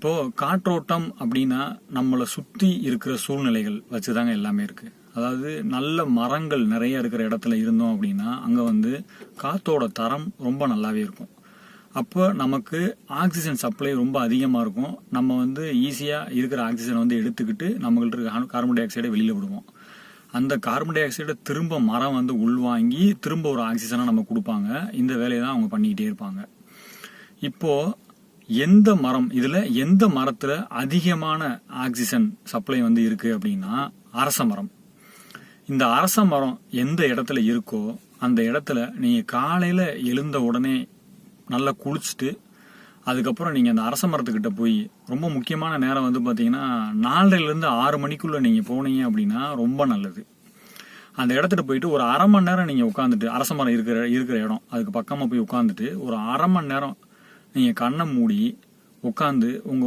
இப்போது காற்றோட்டம் அப்படின்னா நம்மளை சுற்றி இருக்கிற சூழ்நிலைகள் வச்சு தாங்க எல்லாமே இருக்குது அதாவது நல்ல மரங்கள் நிறைய இருக்கிற இடத்துல இருந்தோம் அப்படின்னா அங்கே வந்து காற்றோட தரம் ரொம்ப நல்லாவே இருக்கும். அப்போ நமக்கு ஆக்சிஜன் சப்ளை ரொம்ப அதிகமாக இருக்கும். நம்ம வந்து ஈஸியாக இருக்கிற ஆக்சிஜனை வந்து எடுத்துக்கிட்டு நம்மகிட்ட இருக்க கார்பன் டை ஆக்சைடை வெளியில் விடுவோம். அந்த கார்பன் டை ஆக்சைடை திரும்ப மரம் வந்து உள்வாங்கி திரும்ப ஒரு ஆக்சிஜனை நம்ம கொடுப்பாங்க. இந்த வேலையை தான் அவங்க பண்ணிக்கிட்டே இருப்பாங்க. இப்போது எந்த மரம் இதில் எந்த மரத்தில் அதிகமான ஆக்சிஜன் சப்ளை வந்து இருக்குது அப்படின்னா அரச மரம். இந்த அரச மரம் எந்த இடத்துல இருக்கோ அந்த இடத்துல நீங்கள் காலையில் எழுந்த உடனே நல்லா குளிச்சுட்டு அதுக்கப்புறம் நீங்கள் அந்த அரச மரத்துக்கிட்ட போய் ரொம்ப முக்கியமான நேரம் வந்து பார்த்தீங்கன்னா நாலரைலேருந்து ஆறு மணிக்குள்ளே நீங்கள் போனீங்க அப்படின்னா ரொம்ப நல்லது. அந்த இடத்துல போயிட்டு ஒரு அரை மணி நேரம் நீங்கள் உட்காந்துட்டு அரச மரம் இருக்கிற இருக்கிற இடம் அதுக்கு பக்கமாக போய் உட்காந்துட்டு ஒரு அரை மணி நேரம் நீங்கள் கண்ணை மூடி உட்காந்து உங்க